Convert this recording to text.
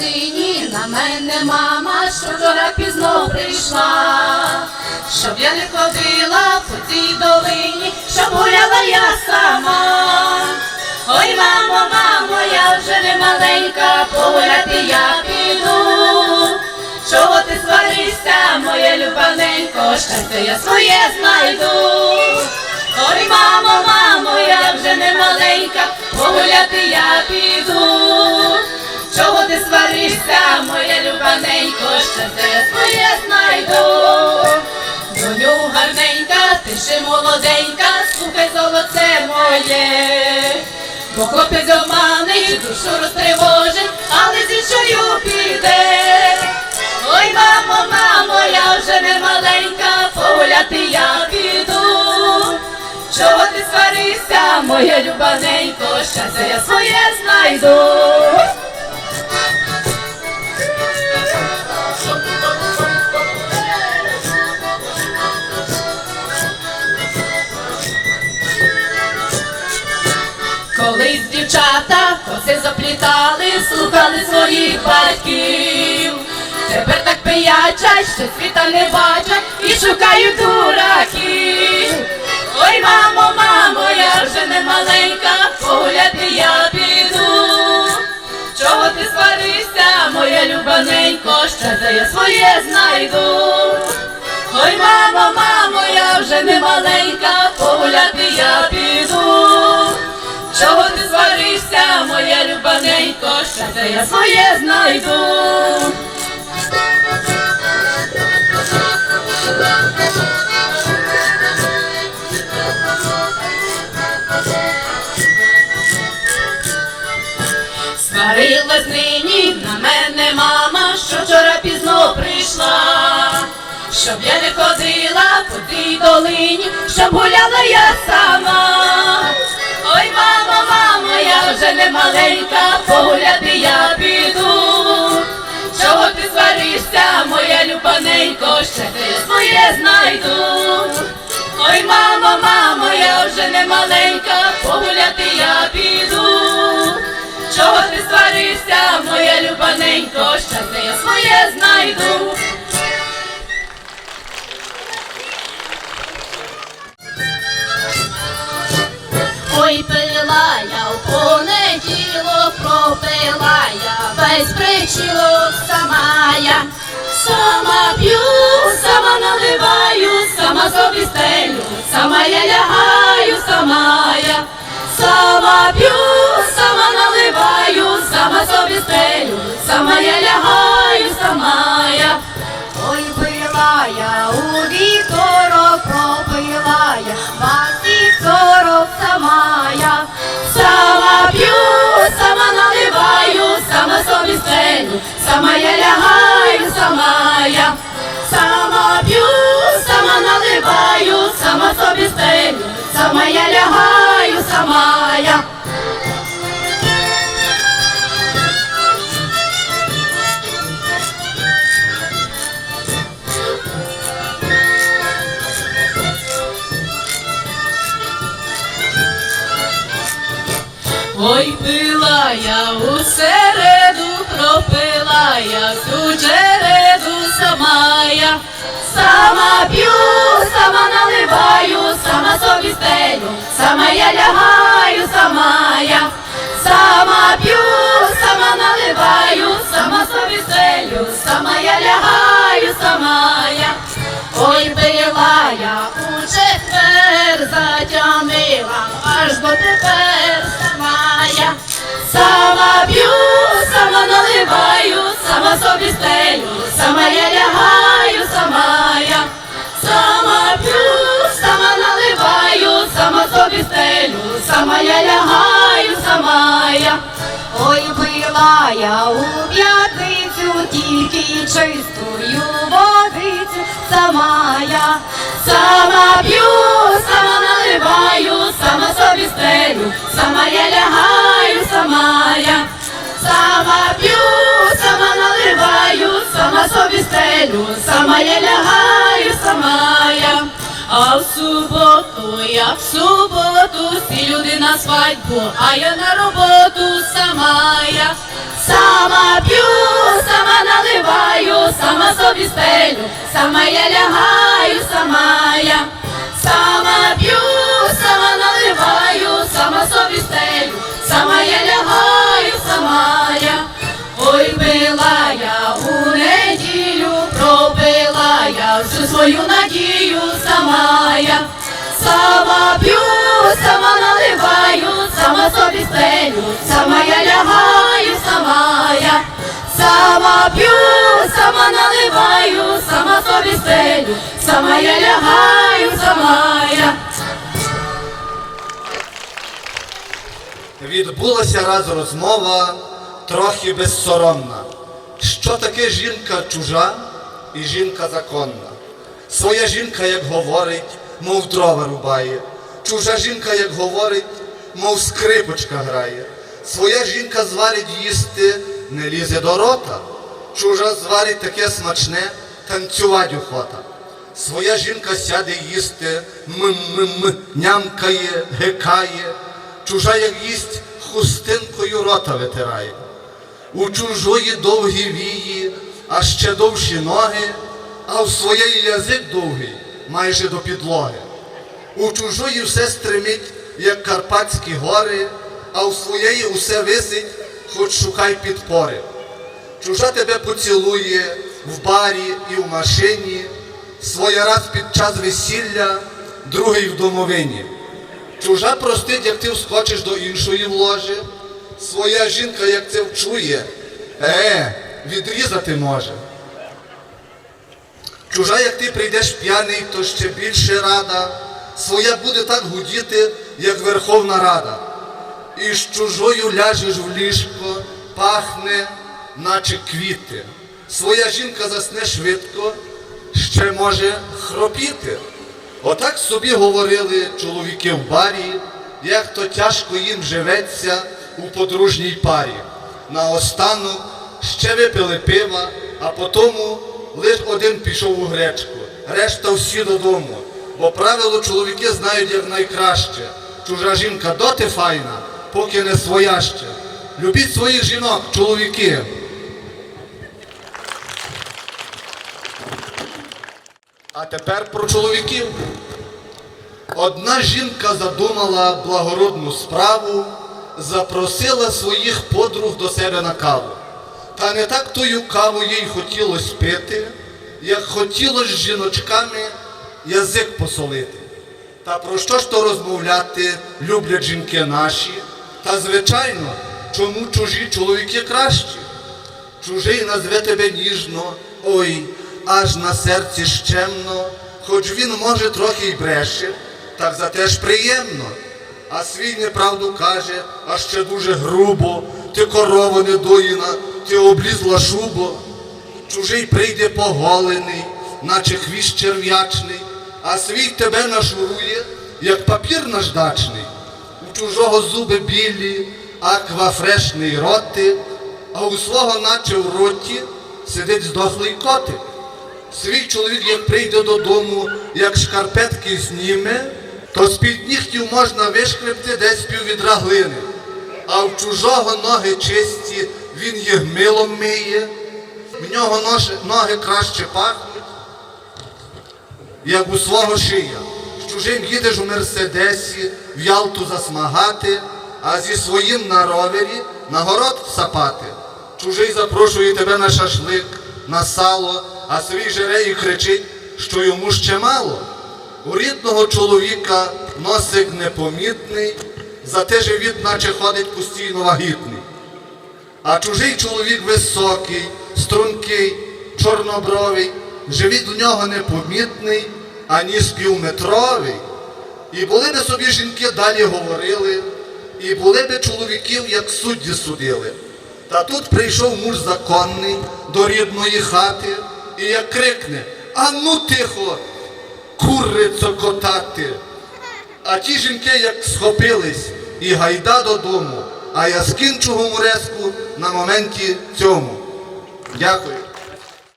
сині на мене мама, що вчора пізно прийшла, щоб я не ходила по цій долині, щоб гуляла я сама. Ой, мамо, мамо, я вже не маленька, погуляти я піду. Чого ти сваришся, моє любаненько, щастя я своє знайду. Ой, мамо, мамо, я вже не маленька, погуляти я піду. Чого ти сваришся, моє любаненько, щастя я своє знайду. Доню гарненька, ти ще молоденька, слухай золоце моє. Бо хлопець обманить, душу розтривожить, але зі іншою піде. Ой, мамо, мамо, я вже не маленька, погуляти я піду. Чого ти сваришся, моя любаненько, щастя я своє знайду. Заплітали, слухали своїх батьків. Тепер так пиячать, що світа не бачать і шукають дураків. Ой, мамо, мамо, я вже не маленька, погуляти я піду. Чого ти сваришся, моя любаненько, щастя я своє знайду. Ой, мамо, мамо, я вже не маленька, погуляти я піду. Чого ти сваришся, моя любаненько, щастя я своє знайду. Сварилась нині на мене мама, що вчора пізно прийшла, щоб я не ходила по тій долині, щоб гуляла я сама. Ой, мамо, мамо, я вже не маленька, погуляти я піду. Чого ти сваришся, моя любаненько, ще ти своє знайду. Ой, мамо, мамо, я вже не маленька, погуляти я піду. Я весь сама я. Сама п'ю, сама наливаю, сама собі стелю, сама я лягаю, сама я. Сама п'ю, сама наливаю, сама собі стелю, сама я лягаю, сама я. Ой, собі сама я лягаю, сама я. Сама п'ю, сама наливаю, Ой, пила я усереду, пропила я всю череду сама я. Сама п'ю, сама наливаю, сама собі стелю, сама я лягаю, сама я. Сама п'ю, Сама п'ю, сама наливаю, сама собі стелю, сама я лягаю, сама я. Сама п'ю, сама наливаю, сама собі стелю, сама я лягаю, сама я. Ой, пила я у п'ятницю, тільки чистую водицю сама я. Сама п'ю, сама наливаю, сама собі стелю, сама я лягаю, сама я. Сама п'ю, сама наливаю, сама собі стелю, сама я лягаю, сама я. А в суботу, я в суботу, всі люди на свадьбу, а я на роботу сама я. Сама п'ю, сама наливаю, сама собі стелю, сама я лягаю, сама я, сама п'ю, сама наливаю, сама свою надію, сама я, сама п'ю, сама наливаю, сама собі стелю, сама я лягаю, сама я, сама п'ю, сама наливаю, сама собі стелю, сама я лягаю, сама я. Відбулася раз розмова трохи безсоромна. Що таке жінка чужа і жінка законна? Своя жінка, як говорить, мов дрова рубає. Чужа жінка, як говорить, мов скрипочка грає. Своя жінка зварить їсти, не лізе до рота. Чужа зварить таке смачне, танцювать охота. Своя жінка сяде їсти, м-м-м, нямкає, гекає. Чужа, як їсть, хустинкою рота витирає. У чужої довгі вії, а ще довші ноги, а в своєї язик довгий, майже до підлоги. У чужої все стримить, як Карпатські гори, а у своєї усе висить, хоч шукай підпори. Чужа тебе поцілує в барі і в машині, своя раз під час весілля, другий в домовині. Чужа простить, як ти вскочиш до іншої в ложі, своя жінка, як це вчує, е, відрізати може. Чужа, як ти прийдеш п'яний, то ще більше рада, своя буде так гудіти, як Верховна Рада. І з чужою ляжеш в ліжко, пахне, наче квіти. Своя жінка засне швидко, ще може хропіти. Отак собі говорили чоловіки в барі, як то тяжко їм живеться у подружній парі. Наостанок ще випили пива, а потому лиш один пішов у гречку, решта всі додому. Бо правило чоловіки знають як найкраще. Чужа жінка доти файна, поки не своя ще. Любіть своїх жінок, чоловіки. А тепер про чоловіків. Одна жінка задумала благородну справу, запросила своїх подруг до себе на каву. Та не так тою каву їй хотілося пити, як хотілося з жіночками язик посолити. Та про що ж то розмовляти люблять жінки наші? Та звичайно, чому чужі чоловіки кращі? Чужий назве тебе ніжно, ой, аж на серці щемно, хоч він може трохи й бреше, так зате ж приємно. А свій неправду каже, а ще дуже грубо, ти корова недоїна, ти облізла шубо. Чужий прийде поголений, наче хвіст черв'ячний, а свій тебе нашурує, як папір наждачний. У чужого зуби білі, аквафрешний роти, а у свого, наче в роті, сидить здохлий котик. Свій чоловік, як прийде додому, як шкарпетки зніме, то з-під нігтів можна вишкребти десь піввідра глини. А в чужого ноги чисті, він їх милом миє, в нього ноги краще пахнуть, як у свого шия. З чужим їдеш у Мерседесі, в Ялту засмагати, а зі своїм на ровері на город сапати. Чужий запрошує тебе на шашлик, на сало, а свій жере і кричить, що йому ще мало. У рідного чоловіка носик непомітний, зате живіт, наче ходить постійно вагітний. А чужий чоловік високий, стрункий, чорнобровий, живіт у нього непомітний, ані півметровий. І були би собі жінки далі говорили, і були би чоловіків, як судді судили. Та тут прийшов муж законний до рідної хати, і як крикне А ну тихо, кури цокотати. А ті жінки як схопились і гайда додому, а я скінчу гумореску на моменті цьому. Дякую.